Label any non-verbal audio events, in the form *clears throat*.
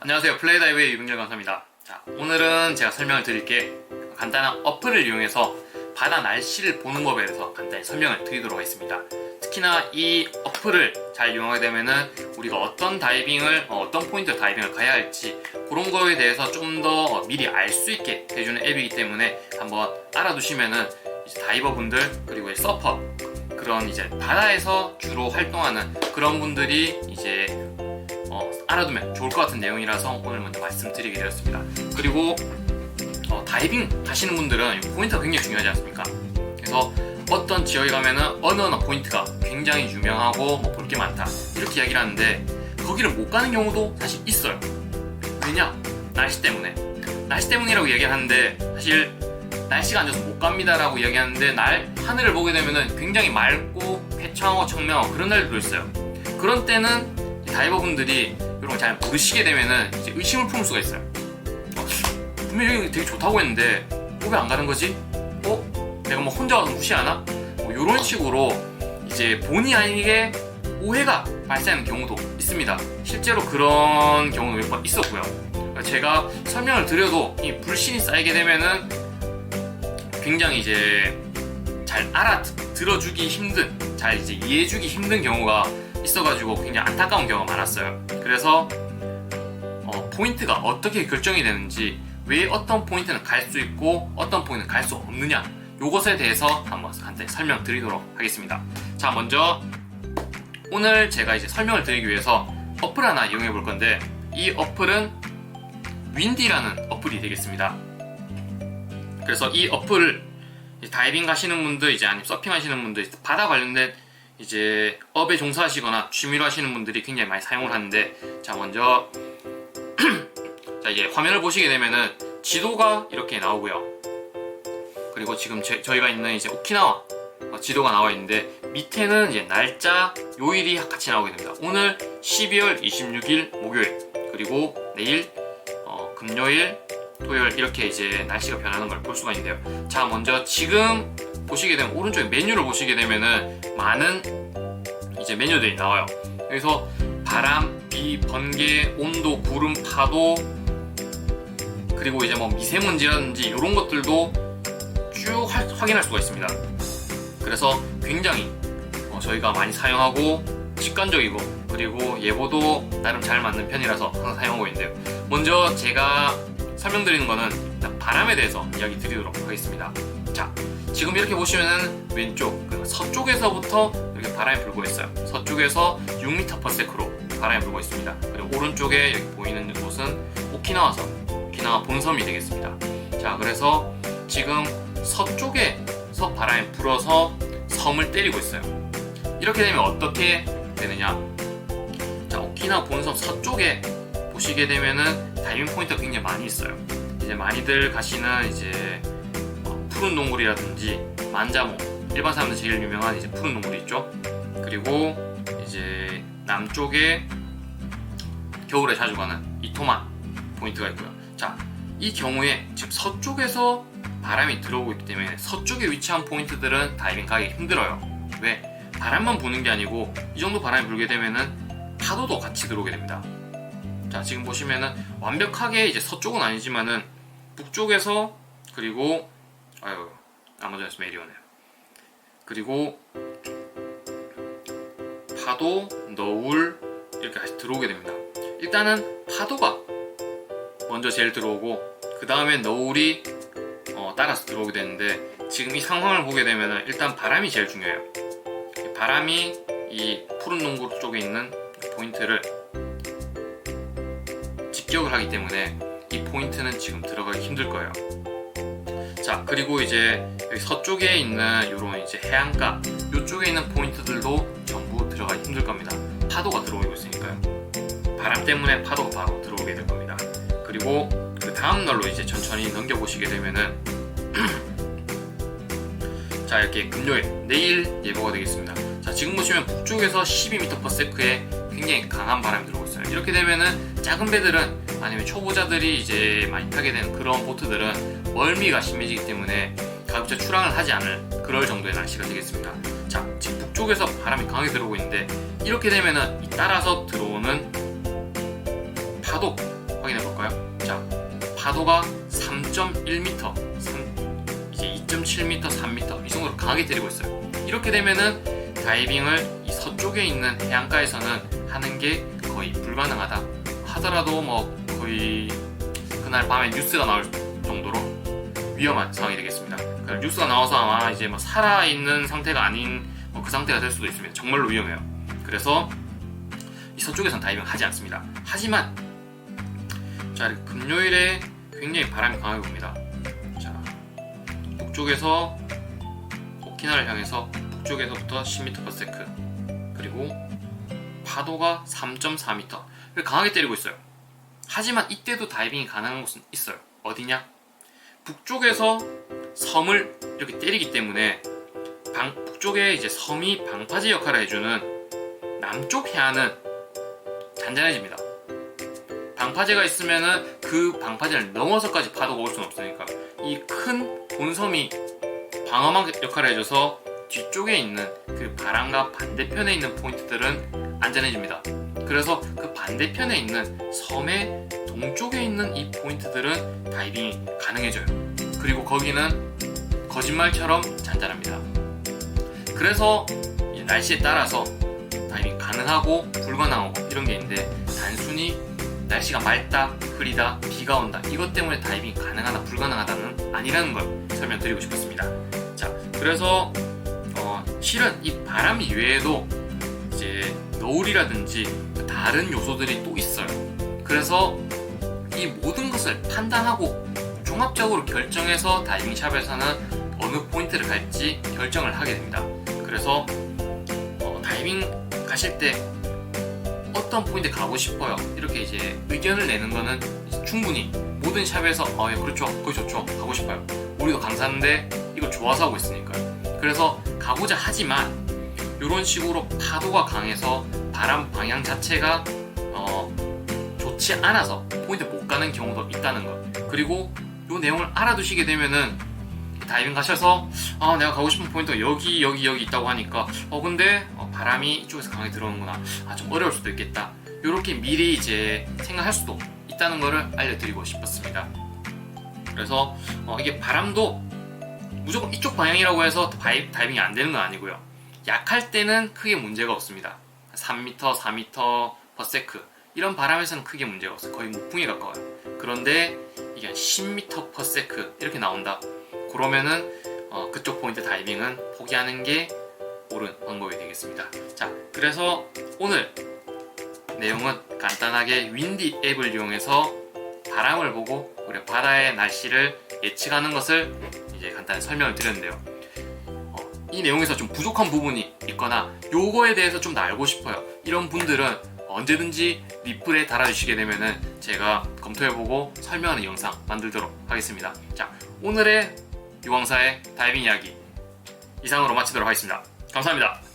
안녕하세요. 플레이다이브의 유병렬 강사입니다. 자 오늘은 제가 설명을 드릴 게 간단한 어플을 이용해서 바다 날씨를 보는 법에 대해서 간단히 설명을 드리도록 하겠습니다. 특히나 이 어플을 잘 이용하게 되면은 우리가 어떤 다이빙을 어, 어떤 포인트 다이빙을 가야 할지 그런 거에 대해서 좀 더 미리 알 수 있게 해주는 앱이기 때문에 한번 알아두시면은 다이버분들 그리고 서퍼 그런 이제 바다에서 주로 활동하는 그런 분들이 이제 어, 알아두면 좋을 것 같은 내용이라서 오늘 먼저 말씀드리게 되었습니다. 그리고 어, 다이빙 하시는 분들은 이 포인트가 굉장히 중요하지 않습니까? 그래서 어떤 지역에 가면은 어느 어느 포인트가 굉장히 유명하고 뭐 볼 게 많다 이렇게 이야기를 하는데 거기를 못 가는 경우도 사실 있어요. 왜냐? 날씨 때문에. 날씨 때문이라고 이야기를 하는데 사실 날씨가 안 좋아서 못 갑니다라고 이야기하는데 날 하늘을 보게 되면은 굉장히 맑고 쾌청하고 청명하고 그런 날들도 있어요. 그런 때는 이 다이버분들이 이런 걸 잘 모르시게 되면은 이제 의심을 품을 수가 있어요. 어, 분명히 여기 되게 좋다고 했는데 왜 안 가는 거지? 어? 내가 뭐 혼자 와서 무시하나? 뭐 이런 식으로 이제 본의 아니게 오해가 발생하는 경우도 있습니다. 실제로 그런 경우도 몇 번 있었고요. 제가 설명을 드려도 이 불신이 쌓이게 되면은 굉장히 이제 잘 알아들어주기 힘든, 잘 이제 이해해주기 힘든 경우가 있어가지고 굉장히 안타까운 경우가 많았어요. 그래서 어, 포인트가 어떻게 결정이 되는지, 왜 어떤 포인트는 갈 수 있고 어떤 포인트는 갈 수 없느냐, 요것에 대해서 한번 간단히 설명드리도록 하겠습니다. 자, 먼저 오늘 제가 이제 설명을 드리기 위해서 어플 하나 이용해 볼 건데 이 어플은 윈디라는 어플이 되겠습니다. 그래서 이 어플을 다이빙 가시는 분들 이제 아니면 서핑 하시는 분들 바다 관련된 이제 업에 종사하시거나 취미로 하시는 분들이 굉장히 많이 사용을 하는데 자 먼저 *clears throat* 자 이제 화면을 보시게 되면은 지도가 이렇게 나오고요. 그리고 지금 제- 저희가 있는 이제 오키나와 어, 지도가 나와 있는데 밑에는 이제 날짜 요일이 같이 나오게 됩니다. 오늘 12월 26일 목요일 그리고 내일 어, 금요일 토요일 이렇게 이제 날씨가 변하는 걸 볼 수가 있는데요. 자 먼저 지금 보시게 되면 오른쪽에 메뉴를 보시게 되면은 많은 이제 메뉴들이 나와요. 여기서 바람, 비, 번개, 온도, 구름, 파도 그리고 이제 뭐 미세먼지라든지 이런 것들도 쭉 할- 확인할 수가 있습니다. 그래서 굉장히 어, 저희가 많이 사용하고 직관적이고 그리고 예보도 나름 잘 맞는 편이라서 항상 사용하고 있는데요. 먼저 제가 설명드리는 거는 바람에 대해서 이야기 드리도록 하겠습니다. 자, 지금 이렇게 보시면은 왼쪽 그 서쪽에서부터 이렇게 바람이 불고 있어요. 서쪽에서 6m/s로 바람이 불고 있습니다. 그리고 오른쪽에 여기 보이는 곳은 오키나와섬, 오키나와 본섬이 되겠습니다. 자, 그래서 지금 서쪽에서 바람이 불어서 섬을 때리고 있어요. 이렇게 되면 어떻게 되느냐? 자, 오키나와 본섬 서쪽에 보시게 되면은 다이빙 포인트가 굉장히 많이 있어요. 이제 많이들 가시는 이제 어, 푸른 동굴이라든지 만자모 일반 사람들 제일 유명한 이제 푸른 동굴이 있죠. 그리고 이제 남쪽에 겨울에 자주 가는 이토만 포인트가 있고요. 자, 이 경우에 지금 서쪽에서 바람이 들어오고 있기 때문에 서쪽에 위치한 포인트들은 다이빙 가기 힘들어요. 왜? 바람만 부는 게 아니고 이 정도 바람이 불게 되면은 파도도 같이 들어오게 됩니다. 자, 지금 보시면은 완벽하게 이제 서쪽은 아니지만은 북쪽에서 그리고 아유 아마존에서 메리오네요. 그리고 파도, 너울 이렇게 다시 들어오게 됩니다. 일단은 파도가 먼저 제일 들어오고 그 다음에 너울이 어, 따라서 들어오게 되는데 지금 이 상황을 보게 되면 일단 바람이 제일 중요해요. 바람이 이 푸른 동굴 쪽에 있는 포인트를 직격을 하기 때문에 이 포인트는 지금 들어가기 힘들 거예요. 자 그리고 이제 서쪽에 있는 이런 이제 해안가 이쪽에 있는 포인트들도 전부 들어가기 힘들 겁니다. 파도가 들어오고 있으니까요. 바람 때문에 파도가 바로 들어오게 될 겁니다. 그리고 그 다음 날로 이제 천천히 넘겨 보시게 되면은 *clears throat* 자 이렇게 금요일 내일 예보가 되겠습니다. 자 지금 보시면 북쪽에서 12m/s의 굉장히 강한 바람이 들어오고 있어요. 이렇게 되면은 작은 배들은 아니면 초보자들이 이제 많이 타게 되는 그런 보트들은 멀미가 심해지기 때문에 가급적 출항을 하지 않을 그럴 정도의 날씨가 되겠습니다. 자 지금 북쪽에서 바람이 강하게 들어오고 있는데 이렇게 되면은 이 따라서 들어오는 파도 확인해 볼까요? 자, 파도가 3.1m, 3, 이제 2.7m, 3m 이 정도로 강하게 때리고 있어요. 이렇게 되면은 다이빙을 이 서쪽에 있는 해안가에서는 하는 게 거의 불가능하다. 하더라도 뭐 거의 그날 밤에 뉴스가 나올 정도로 위험한 상황이 되겠습니다. 그 뉴스가 나와서 아마 이제 뭐 살아 있는 상태가 아닌 뭐 그 상태가 될 수도 있습니다. 정말로 위험해요. 그래서 이 서쪽에선 다이빙 하지 않습니다. 하지만 자 금요일에 굉장히 바람이 강하게 붑니다. 자 북쪽에서 오키나를 향해서 북쪽에서부터 10m/s 그리고 파도가 3.4m 강하게 때리고 있어요. 하지만 이때도 다이빙이 가능한 곳은 있어요. 어디냐? 북쪽에서 섬을 이렇게 때리기 때문에 방, 북쪽에 이제 섬이 방파제 역할을 해주는 남쪽 해안은 잔잔해집니다. 방파제가 있으면은 그 방파제를 넘어서까지 파도가 올 수는 없으니까 이 큰 본섬이 방어막 역할을 해줘서 뒤쪽에 있는 그 바람과 반대편에 있는 포인트들은 안전해집니다. 그래서 그 반대편에 있는 섬의 동쪽에 있는 이 포인트들은 다이빙이 가능해져요. 그리고 거기는 거짓말처럼 잔잔합니다. 그래서 이 날씨에 따라서 다이빙 가능하고 불가능하고 이런 게 있는데 단순히 날씨가 맑다, 흐리다, 비가 온다 이것 때문에 다이빙 가능하다, 불가능하다는 아니라는 걸 설명드리고 싶었습니다. 자, 그래서 어, 실은 이 바람 이외에도 이제 노을이라든지 다른 요소들이 또 있어요. 그래서 이 모든 것을 판단하고 종합적으로 결정해서 다이빙 샵에서는 어느 포인트를 갈지 결정을 하게 됩니다. 그래서 어, 다이빙 가실 때 어떤 포인트 가고 싶어요? 이렇게 이제 의견을 내는 거는 충분히 모든 샵에서 어, 예, 그렇죠. 거기 좋죠. 가고 싶어요. 우리도 강사인데 이거 좋아서 하고 있으니까요. 그래서 가고자 하지만 이런 식으로 파도가 강해서 바람 방향 자체가 어, 좋지 않아서 포인트 못 가는 경우도 있다는 것. 그리고 이 내용을 알아두시게 되면은 다이빙 가셔서 아 내가 가고 싶은 포인트가 여기 여기 여기 있다고 하니까 어 근데 어, 바람이 이쪽에서 강하게 들어오는구나. 아 좀 어려울 수도 있겠다. 이렇게 미리 이제 생각할 수도 있다는 거를 알려드리고 싶었습니다. 그래서 어, 이게 바람도 무조건 이쪽 방향이라고 해서 다이, 다이빙이 안 되는 건 아니고요 약할 때는 크게 문제가 없습니다. 3m, 4m per 이런 바람에서는 크게 문제가 없어요. 거의 무풍에 가까워요. 그런데 이게 한 10m per 이렇게 나온다. 그러면은 어, 그쪽 포인트 다이빙은 포기하는 게 옳은 방법이 되겠습니다. 자, 그래서 오늘 내용은 간단하게 윈디 앱을 이용해서 바람을 보고 우리 바다의 날씨를 예측하는 것을 이제 간단히 설명을 드렸는데요. 어, 이 내용에서 좀 부족한 부분이 있거나 요거에 대해서 좀 더 알고 싶어요. 이런 분들은 언제든지 리플에 달아주시게 되면은 제가 검토해보고 설명하는 영상 만들도록 하겠습니다. 자, 오늘의 유광사의 다이빙 이야기 이상으로 마치도록 하겠습니다. 감사합니다.